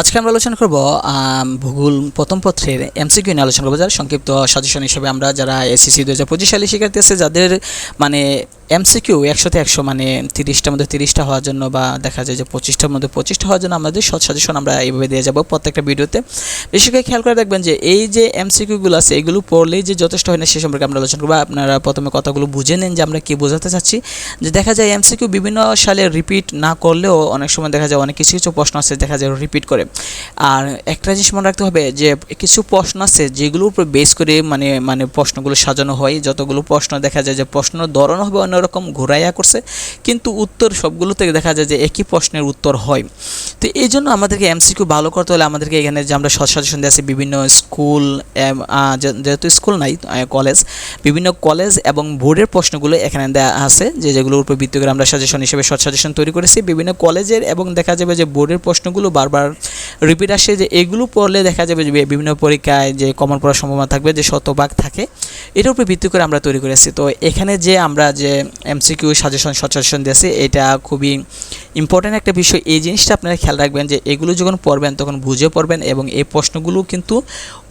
আজকে আমরা আলোচনা করব ভূগোল প্রথম পত্রের এমসিকিউ নিয়ে আলোচনা করব, যার সংক্ষিপ্ত সাজেশন হিসেবে আমরা যারা এসএসসি দু হাজার পঁচিশ সালে শিক্ষার্থী আছে, যাদের মানে এমসিকিউ একশোতে একশো মানে তিরিশটার মধ্যে তিরিশটা হওয়ার জন্য বা দেখা যায় যে পঁচিশটার মধ্যে পঁচিশটা হওয়ার জন্য আমাদের সৎ সাজেশন আমরা এইভাবে দিয়ে যাব প্রত্যেকটা ভিডিওতে। বিশেষ করে খেয়াল করে দেখবেন যে এই যে এমসিকিউগুলো আছে, এগুলো পড়লেই যে যথেষ্ট হয় না সে সম্পর্কে আমরা আলোচনা করব। আপনারা প্রথমে কথাগুলো বুঝে নেন যে আমরা কী বোঝাতে চাচ্ছি। যে দেখা যায় এমসিকিউ বিভিন্ন সালে রিপিট না করলেও অনেক সময় দেখা যায় অনেক কিছু কিছু প্রশ্ন আছে দেখা যায় রিপিট করে। আর একটা জিনিস মনে রাখতে হবে যে কিছু প্রশ্ন আছে যেগুলোর উপর বেস করে মানে মানে প্রশ্নগুলো সাজানো হয়, যতগুলো প্রশ্ন দেখা যায় যে প্রশ্ন ধরন হবে অন্যরকম ঘুরাইয়া করছে, কিন্তু উত্তর সবগুলো থেকে দেখা যায় যে একই প্রশ্নের উত্তর হয়। তো এই জন্য আমাদেরকে এমসিকিউ ভালো করতে হলে আমাদেরকে এখানে যে আমরা সাজেশন দিয়ে আছি, বিভিন্ন স্কুল যেহেতু স্কুল নাই কলেজ বিভিন্ন কলেজ এবং বোর্ডের প্রশ্নগুলো এখানে দেওয়া আছে, যে যেগুলোর উপর ভিত্তি করে আমরা সাজেশন হিসেবে শর্ট সাজেশন তৈরি করেছি। বিভিন্ন কলেজের এবং দেখা যাবে যে বোর্ডের প্রশ্নগুলো বারবার রিপিট আসে যে এগুলো পড়লে দেখা যাবে যে বিভিন্ন পরীক্ষায় যে কমন পড়ার সম্ভাবনা থাকবে, যে শতভাগ থাকে, এটার উপর ভিত্তি করে আমরা তৈরি করেছি। তো এখানে যে আমরা যে এমসিকিউ সাজেশন সচেশন দিয়েছি, এটা খুবই ইম্পর্ট্যান্ট একটা বিষয়, এই জিনিসটা আপনারা খেয়াল রাখবেন যে এগুলো যখন পড়বেন, তখন বুঝে পড়বেন এবং এই প্রশ্নগুলো কিন্তু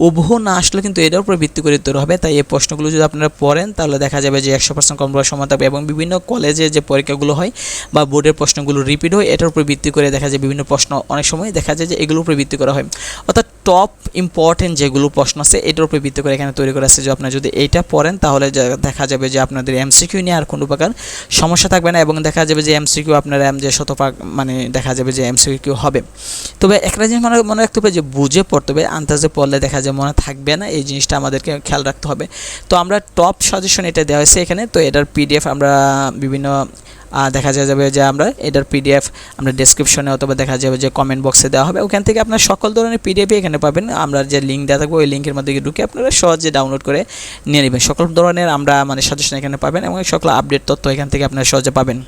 উবহু না আসলে কিন্তু এটার উপর ভিত্তি করে তৈরি হবে। তাই এই প্রশ্নগুলো যদি আপনারা পড়েন, তাহলে দেখা যাবে যে একশো পার্সেন্ট কম পড়ার সময় থাকবে এবং বিভিন্ন কলেজে যে পরীক্ষাগুলো হয় বা বোর্ডের প্রশ্নগুলো রিপিট হয়, এটার উপর ভিত্তি করে দেখা যায় বিভিন্ন প্রশ্ন অনেক সময় দেখা যায় যে এগুলোর উপর ভিত্তি করা হয়। অর্থাৎ টপ ইম্পর্টেন্ট যেগুলো প্রশ্ন আছে, এটার উপর ভিত্তি করে এখানে তৈরি করা আছে যে আপনারা যদি এইটা পড়েন, তাহলে দেখা যাবে যে আপনাদের এমসিকিউ নিয়ে আর কোনো প্রকার সমস্যা থাকবে না এবং দেখা যাবে যে এমসিকিউ আপনারা যে শতভাগ মানে দেখা যাবে যে এমসিকিউ হবে। তবে একটা জিনিস মনে মনে রাখতে হবে যে বুঝে পড়তে হবে, আন্দাজে পড়লে দেখা যায় মনে থাকবে না, এই জিনিসটা আমাদেরকে খেয়াল রাখতে হবে। তো আমরা টপ সাজেশন এটা দেওয়া হয়েছে এখানে, তো এটার পিডিএফ আমরা বিভিন্ন দেখা যাবে যে আমরা এটার পিডিএফ আমরা ডেসক্রিপশনে অথবা দেখা যাবে যে কমেন্ট বক্সে দেওয়া হবে। ওখান থেকে আপনার সকল ধরনের পিডিএফই এখানে পাবেন। আমরা যে লিঙ্ক দেওয়া থাকবে, ওই লিঙ্কের মধ্যে ঢুকে আপনারা সহজে ডাউনলোড করে নিয়ে নেবেন। সকল ধরনের আমরা মানে সাজেশন এখানে পাবেন এবং সকল আপডেট তথ্য এখান থেকে আপনারা সহজে পাবেন।